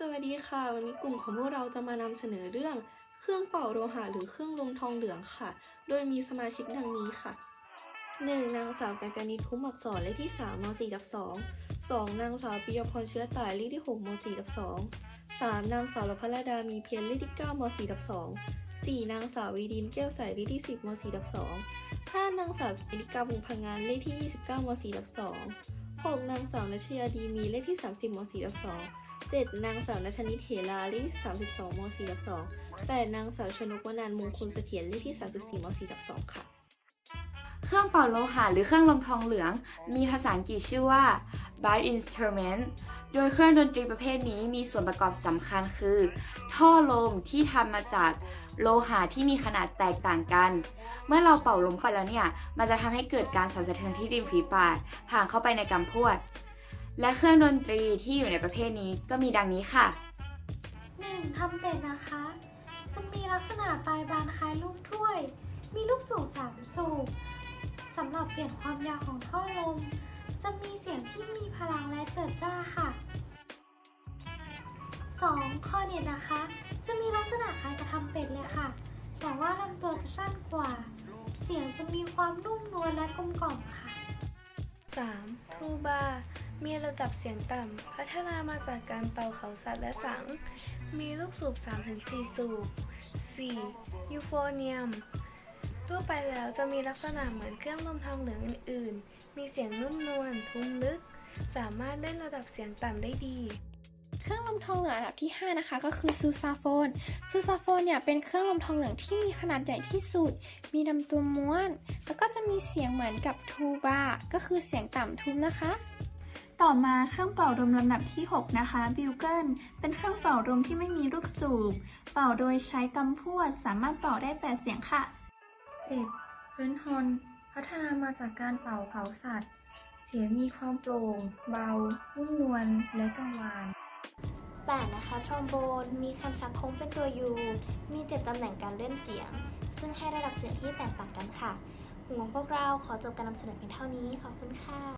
สวัสดีค่ะ วันนี้กลุ่มของพวกเราจะมานำเสนอเรื่อง เครื่องเป่าโลหะหรือเครื่องลมทองเหลืองค่ะ โดยมีสมาชิกดังนี้ค่ะ 1. นางสาวกัญกนิตคุ้มอักษรเลขที่3ม4กับ2 2. นางสาวปิยพรเชื้อต่ายเลขที่6ม4กับ2 3. นางสาวรพลดามีเพียรเลขที่9ม4กับ2 4. นางสาววีดินแก้วใสเลขที่ 10ม4ดับ2 5. นางสาวกิริกาวงศ์พังงานเลขที่ 29ม4ดับ2 6. นางสาวนัชยาดีมีเลขที่ 30ม4ดับ2 7. นางสาวนัทนิตเหราเลขที่32ม4ดับ2 8. นางสาวชนกวนันท์มงคลเสถียรเลขที่ 34ม4ดับ2ค่ะ เครื่องเป่าโลหะหรือเครื่องลมทองเหลือง มีภาษาอังกฤษชื่อว่า bar instrument โดยเครื่องดนตรีประเภทนี้มีส่วนประกอบสำคัญคือ ท่อลมที่ทำมาจากโลหะที่มีขนาดแตกต่างกัน เมื่อเราเป่าลมไปแล้วเนี่ย มันจะทำให้เกิดการสั่นสะเทือนที่ริมฝีปากผ่านเข้าไปในกำพวด และเครื่องดนตรีที่อยู่ในประเภทนี้ก็มีดังนี้ค่ะ 1. ทำเป็ดนะคะจะมีลักษณะปลายบานคล้ายลูกถ้วย มีลูกสูบสามสูบ สำหรับเปลี่ยนความยาวของท่อลม จะมีเสียงที่มีพลังและเจิดจ้าค่ะ 2. คอเน็ตนะคะ จะมีลักษณะคล้ายกระทำเป็ดเลยค่ะ แต่ว่าลำตัวจะสั้นกว่า เสียงจะมีความนุ่มนวลและกลมกล่อมค่ะ 3. ทูบา มีระดับเสียงต่ำ พัฒนามาจากการเป่าเขาสัตว์และสัง มีลูกสูบ 3-4 สูบ 4. ยูโฟเนียม ทั่วไปแล้วจะมีลักษณะเหมือนเครื่องลมทองเหลืองอื่นๆ มีเสียงนุ่มนวลทุ้มลึก สามารถเล่นระดับเสียงต่ำได้ดี เครื่องลมทองเหลืองอันดับที่ 5 นะคะ ก็คือซูซาโฟน ซูซาโฟนเนี่ยเป็นเครื่องลมทองเหลืองที่มีขนาดใหญ่ที่สุด มีลำตัวม้วน แล้วก็จะมีเสียงเหมือนกับทูบา ก็คือเสียงต่ำทุ้มนะคะต่อมาเครื่องเป่าลมลำดับที่ 6 นะคะบิวเกิลเป็นเครื่องเป่าลมที่ไม่มีลูกสูบ เป่าโดยใช้กำพวดสามารถเป่าได้ 8 เสียงค่ะ 7. เฟรนฮอนพัฒนามาจากการเป่าเผาสัตว์ เสียงมีความโปร่ง เบา นุ่มนวลและกังวาน 8 นะคะทรอมโบนมีคันชักโค้งเป็นตัว U มี 7 ตำแหน่งการเล่นเสียง ซึ่งให้ระดับเสียงที่แตกต่างกันค่ะกลุ่มของพวกเราขอจบการนำเสนอเพียงเท่านี้ ขอบคุณค่ะ